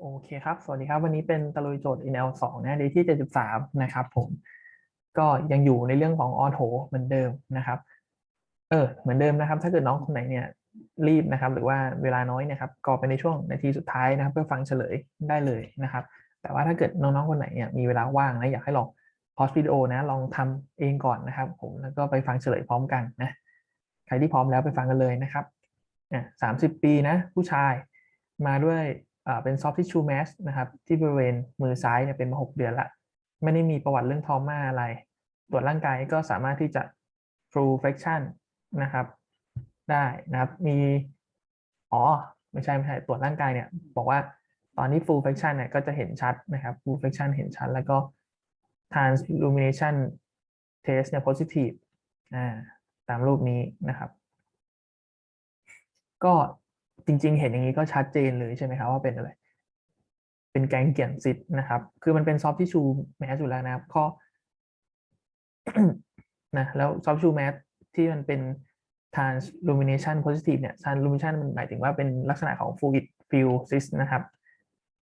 โอเคครับ สวัสดีครับ วันนี้เป็นตะลุยโจทย์ NL 2นะ day ที่ 73 นะครับผม ก็ยังอยู่ในเรื่องของออโถเหมือนเดิมนะครับ เออ เหมือนเดิมนะครับ ถ้าเกิดน้องคนไหนเนี่ยรีบนะครับ หรือว่าเวลาน้อยนะครับ ก็ไปในช่วงนาทีสุดท้ายนะครับ เพื่อฟังเฉลยได้เลยนะครับ แต่ว่าถ้าเกิดน้องๆคนไหนเนี่ยมีเวลาว่างนะ อยากให้ลองพอสวิดีโอนะ ลองทำเองก่อนนะครับ ผม แล้วก็ไปฟังเฉลยพร้อมกันนะ ใครที่พร้อมแล้วไปฟังกันเลยนะครับ อะสามสิบปีนะ ผู้ชาย มาด้วย เป็น soft tissue mass นะครับที่บริเวณมือซ้ายเนี่ยเป็นมาหกเดือนละ ไม่ได้มีประวัติเรื่องทอม่าอะไร ตรวจร่างกายก็สามารถที่จะ full flexion นะครับได้นะครับมีอ๋อไม่ใช่ไม่ใช่ตรวจร่างกายเนี่ยบอกว่าตอนนี้ full flexion เนี่ยก็จะเห็นชัดนะครับ full flexion เห็นชัด แล้วก็ translumination test เนี่ย positive อ่าตามรูปนี้นะครับ ก็ จริง ๆ เห็นอย่างนี้ก็ชัดเจนเลยใช่ไหมครับว่าเป็นอะไร เป็นแกงเกียนซิดนะครับ คือมันเป็นซอฟต์ทิชชูแมสอยู่แล้วนะครับข้อนะแล้วซอฟต์ชชูแมสที่มันเป็น translumination positive เนี่ย translumination มันหมายถึงว่าเป็นลักษณะของ fluid field cyst นะครับ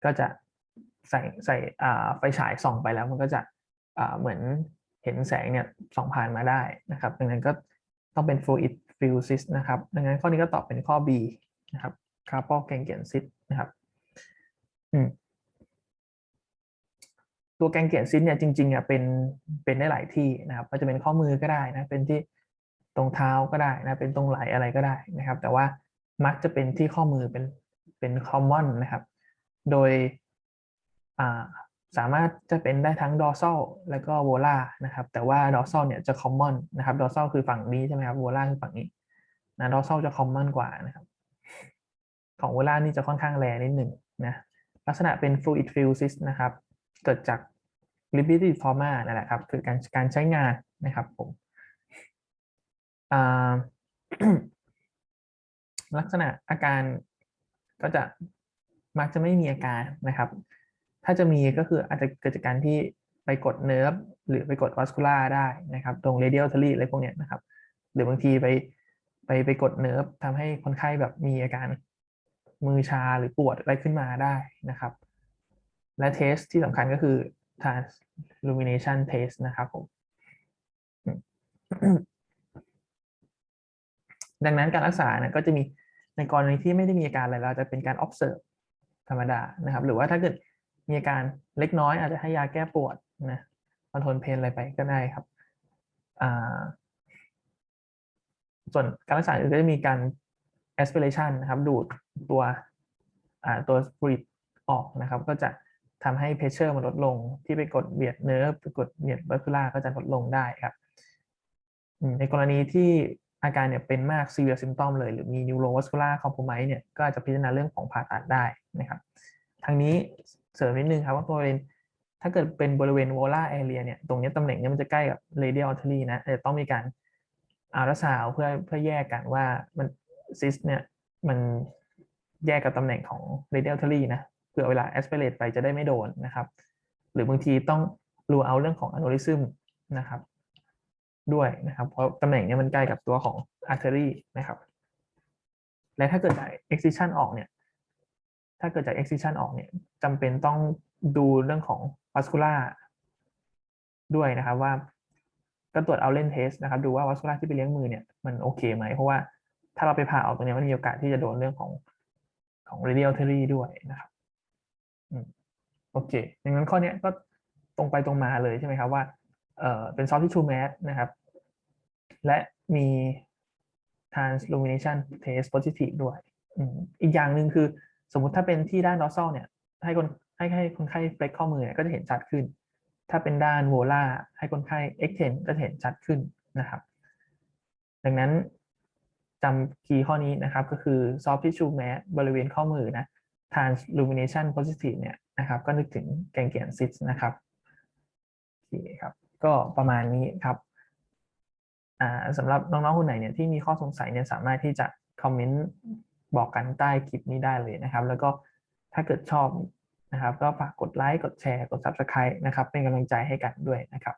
ก็จะใส่ใส่อ่าไฟฉายส่องไปแล้วมันก็จะอ่าเหมือนเห็นแสงเนี่ยส่องผ่านมาได้นะครับ ดังนั้นก็ต้องเป็น fluid field cyst นะครับ ดังนั้นข้อนี้ก็ตอบเป็นข้อ B นะครับ carpal ganglion cyst นะครับตัวแกงเกียนซิสเนี่ยจริงๆอะเป็นเป็นได้หลายที่นะครับมันจะเป็นข้อมือก็ได้นะเป็นที่ตรงเท้าก็ได้นะเป็นตรงไหล่อะไรก็ได้นะครับ แต่ว่ามักจะเป็นที่ข้อมือเป็นเป็นคอมมอนนะครับ โดยอ่าสามารถจะเป็นได้ทั้งดอ r s ซ l แล้วก็โวล่านะครับ แต่ว่าดอ r s ซ l เนี่ยจะคอมมอนนะครับดอ r s ซ l คือฝั่งนี้ใช่ไหมครับโวล่าคือฝั่งนี้นะดอ r s ซ l จะคอมมอนกว่านะครับ ของโวล่านี่จะค่อนข้างแรงนิดหนึ่งนะลักษณะเป็น fluid field cyst นะครับ เกิดจาก liquidity trauma นั่นแหละครับคือการการใช้งานนะครับผมลักษณะอาการก็จะมักจะไม่มีอาการนะครับ ถ้าจะมีก็คืออาจจะเกิดจากการที่ไปกดเนิร์ฟหรือไปกดวัสคูล่าได้นะครับ ตรง radial artery อะไรพวกเนี้ยนะครับ หรือบางทีไป ไปไปกดเนิร์ฟทำให้คนไข้แบบมีอาการมือชาหรือปวดอะไรขึ้นมาได้นะครับ และเทสที่สำคัญก็คือ translumination test นะครับผมดังนั้นการรักษาเนี่ยก็จะมีในกรณีที่ไม่ได้มีอาการอะไรเราจะเป็นการ observe ธรรมดานะครับ หรือว่าถ้าเกิดมีอาการเล็กน้อยอาจจะให้ยาแก้ปวดนะคอนโทรลเพนอะไรไปก็ได้ครับอ่า ส่วนการรักษาอื่นก็จะมีการ aspiration นะครับดูดตัวตัว fluid ออกนะครับ ก็จะทำให้เพชเชอร์มันลดลงที่ไปกดเบียดเนิร์ฟไปกดเบียดบัคคูล่าก็จะลดลงได้ครับ ในกรณีที่อาการเนี่ยเป็นมาก severe symptom เลย หรือมี neurovascular compromise เนี่ยก็อาจจะพิจารณาเรื่องของผ่าตัดได้นะครับทางนี้เสริมนิดนึงครับว่าบริเวณถ้าเกิดเป็นบริเวณ volar area เนี่ยตรงนี้ตำแหน่งนี้มันจะใกล้กับ radial artery นะจะต้องมีการ อัลตราซาวเพื่อเพื่อแยกกันว่ามันซิสเนี่ยมันแยกกับตำแหน่งของ radial artery นะเผื่อเวลา aspirate ไปจะได้ไม่โดนนะครับ หรือบางทีต้องรูเอาเรื่องของ aneurysm นะครับ ด้วยนะครับ เพราะตำแหน่งนี้มันใกล้กับตัวของ artery นะครับ และถ้าเกิดจาก excision ออกเนี่ย ถ้าเกิดจาก excision ออกเนี่ยจำเป็นต้องดูเรื่องของ vascular ด้วยนะครับว่า ก็ตรวจเอาเล่นเทสนะครับดูว่า vascular ที่ไปเลี้ยงมือเนี่ยมันโอเคไหมเพราะว่าถ้าเราไปผ่าออกตรงนี้มันมีโอกาสที่จะโดนเรื่องของของ radial artery ด้วยนะครับโอเคดังนั้นข้อนี้ก็ตรงไปตรงมาเลยใช่ไหมครับว่าเออเป็น soft tissue mass นะครับ และมี translumination test positive ด้วยอีกอย่างหนึ่งคือสมมุติถ้าเป็นที่ด้าน dorsal เนี่ยให้คนให้ให้คนไข้เฟล็กข้อมือเนี่ยก็จะเห็นชัดขึ้น ถ้าเป็นด้าน volar ให้คนไข้ extend ก็จะเห็นชัดขึ้นนะครับ ดังนั้นจำคีย์ข้อนี้นะครับ ก็คือ soft tissue m a s บริเวณข้อมือนะ translumination positive เนี่ยนะครับก็นึกถึงแกงเกียนซิสนะครับโอเคครับ ก็ประมาณนี้ครับสำหรับน้อง ๆ คนไหนเนี่ยที่มีข้อสงสัยเนี่ยสามารถที่จะคอมเมนต์บอกกันใต้คลิปนี้ได้เลยนะครับ แล้วก็ถ้าเกิดชอบ นะครับ ก็ฝากกดไลค์กดแชร์กด subscribe นะครับ เป็นกำลังใจให้กันด้วยนะครับ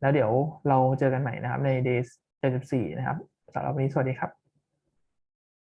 แล้วเดี๋ยวเราเจอกันใหม่นะครับใน days 74 นะครับสำหรับวันนี้สวัสดีครับ